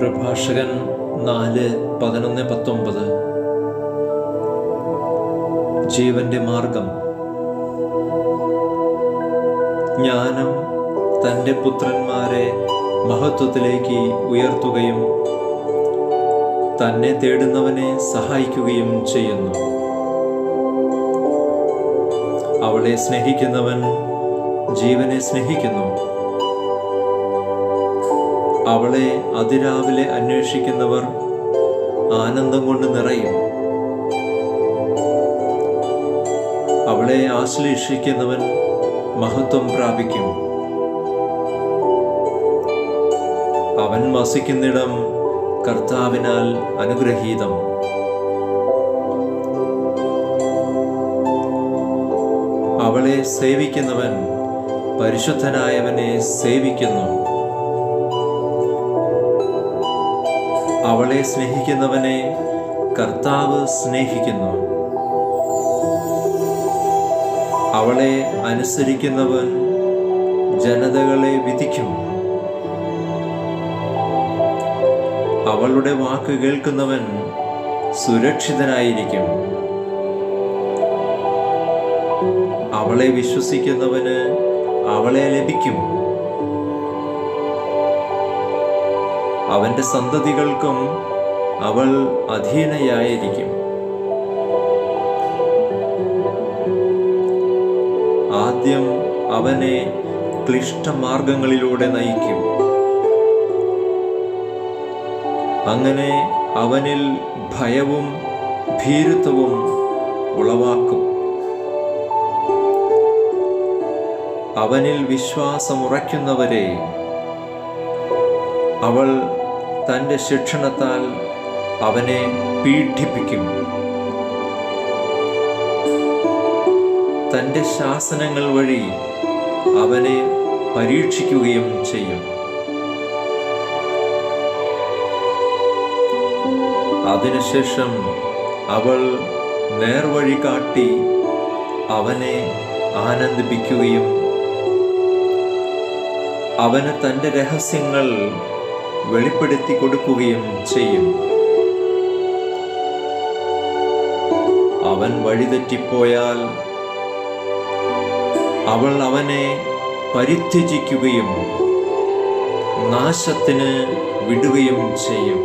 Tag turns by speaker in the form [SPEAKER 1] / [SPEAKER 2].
[SPEAKER 1] പ്രഭാഷകൻ നാല് പതിനൊന്ന് പത്തൊമ്പത്. ജീവന്റെ മാർഗം. ജ്ഞാനം തന്റെ പുത്രന്മാരെ മഹത്വത്തിലേക്ക് ഉയർത്തുകയും തന്നെ തേടുന്നവനെ സഹായിക്കുകയും ചെയ്യുന്നു. അവളെ സ്നേഹിക്കുന്നവൻ ജീവനെ സ്നേഹിക്കുന്നു. അവളെ അതിരാവിലെ അന്വേഷിക്കുന്നവർ ആനന്ദം കൊണ്ട് നിറയും. അവളെ ആശ്ലേഷിക്കുന്നവൻ മഹത്വം പ്രാപിക്കും. അവൻ വസിക്കുന്നിടം കർത്താവിനാൽ അനുഗ്രഹീതം. അവളെ സേവിക്കുന്നവൻ പരിശുദ്ധനായവനെ സേവിക്കുന്നു. അവളെ സ്നേഹിക്കുന്നവനെ കർത്താവ് സ്നേഹിക്കുന്നു. അവളെ അനുസരിക്കുന്നവൻ ജനതകളെ വിധിക്കും. അവളുടെ വാക്ക് കേൾക്കുന്നവൻ സുരക്ഷിതനായിരിക്കും. അവളെ വിശ്വസിക്കുന്നവന് അവളെ ലഭിക്കും. അവന്റെ സന്തതികൾക്കും അവൾ അധീനയായിരിക്കും. ആദ്യം അവനെ ക്ലിഷ്ട ക്ലിഷ്ടമാർഗങ്ങളിലൂടെ നയിക്കും. അങ്ങനെ അവനിൽ ഭയവും ഭീരുത്വവും ഉളവാക്കും. അവനിൽ വിശ്വാസമുറയ്ക്കുന്നവരെ അവൾ തന്റെ ശിക്ഷണത്താൽ അവനെ പീഡിപ്പിക്കും. തന്റെ ശാസനങ്ങൾ വഴി അവനെ പരീക്ഷിക്കുകയും ചെയ്യും. അതിനുശേഷം അവൾ നേർവഴി കാട്ടി അവനെ ആനന്ദിപ്പിക്കുകയും അവന് തന്റെ രഹസ്യങ്ങൾ വെളിപ്പെടുത്തി കൊടുക്കുകയും ചെയ്യും അവൻ വഴിതെറ്റിപ്പോയാൽ അവൾ അവനെ പരിത്യജിക്കുകയും നാശത്തിന് വിടുകയും ചെയ്യും.